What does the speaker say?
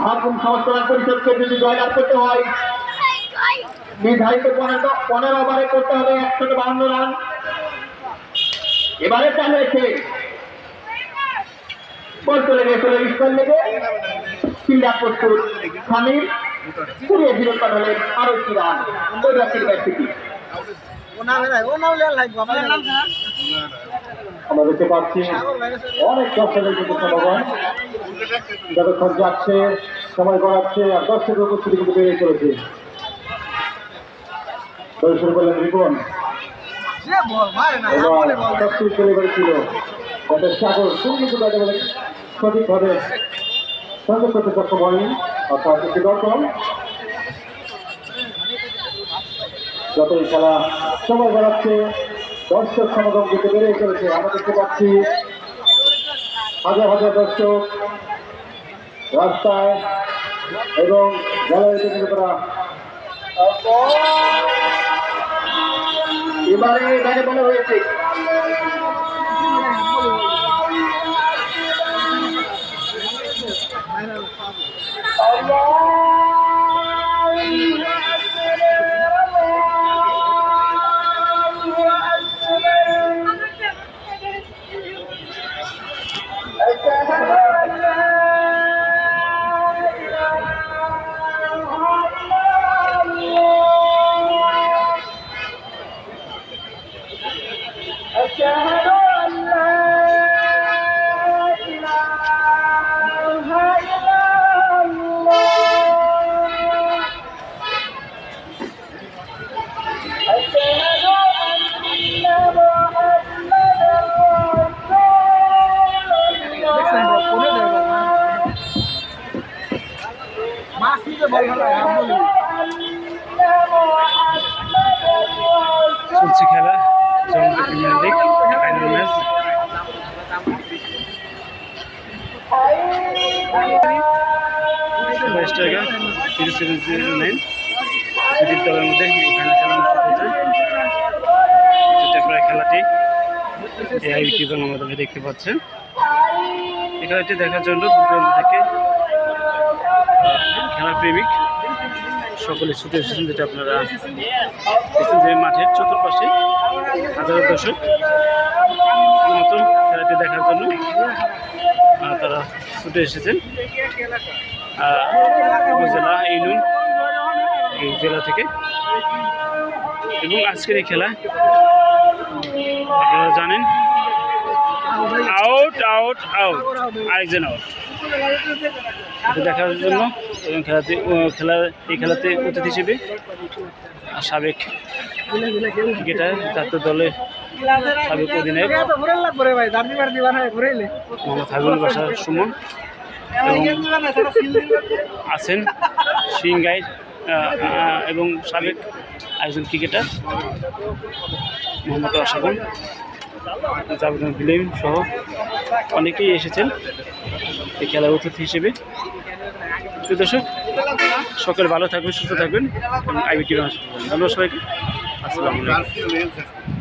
ভাবুন সংস্করণ পরিষদকে যদি জয়লাভ করতে হয়, নির্ধারিত পনেরো পনেরো ওভারে করতে হবে একশো বাহান্ন রান। এবারে চাল হয়েছে। বল চলে স্কোর লেগে। ফিল্ডার প্রস্তুত সামিল কুড়িয়ে কাট হলেন আরও একটি রান। রাশির ব্যাট থেকে আমরা দেখতে পাচ্ছি অনেক দর্শকের কিন্তু যতক্ষণ যাচ্ছে সময় গড়াচ্ছে আর দর্শকের উপস্থিতি কিন্তু বেড়ে চলেছে। দর্শক বললেন রিপন। সবচেয়ে সাগর। সঠিকভাবে সংযোগ করতে সক্ষম হয়নি। অর্থাৎ একটি দর্শন যতই খেলা সময় বাড়াচ্ছে দর্শক সমাগম কিন্তু বেড়ে চলেছে। আমরা দেখতে পাচ্ছি হাজার হাজার দর্শক রাস্তায় এবং গ্যালারিতে কিন্তু তারা এবারে চলছে খেলা জমকা premier league final match zero nine মধ্যে খেলাটি দেখতে পাচ্ছেন। এই দেখার জন্য দূর থেকে প্রেমিক। সকলে ছুটে এসেছেন যেটা আপনারা দেখছেন যে মাঠের চতুর্পাশে হাজারো দর্শক শুধুমাত্র খেলাটি দেখার জন্য তারা ছুটে এসেছেন। আহ, উপজেলা ইউনিয়ন এই জেলা থেকে। এবং আজকের এই খেলা আপনারা জানেন আউট আউট আউট আরেকজন আউট দেখার জন্য এবং খেলাতে খেলা, এই খেলাতে অতিথি হিসেবে সাবেক ক্রিকেটার, জাতীয় দলের সাবেক অধিনায়ক মোহাম্মদ হাবিবুল বাসার সুমন আছেন সিংগাই এবং সাবেক একজন ক্রিকেটার মোহাম্মদ আশাবন বিলিম সহ অনেকেই এসেছেন এই খেলার অতিথি হিসেবে। দর্শক, সকলে ভালো থাকবেন, সুস্থ থাকবেন। এবং আইবি টিভি ধন্যবাদ সবাইকে। আসসালামু আলাইকুম।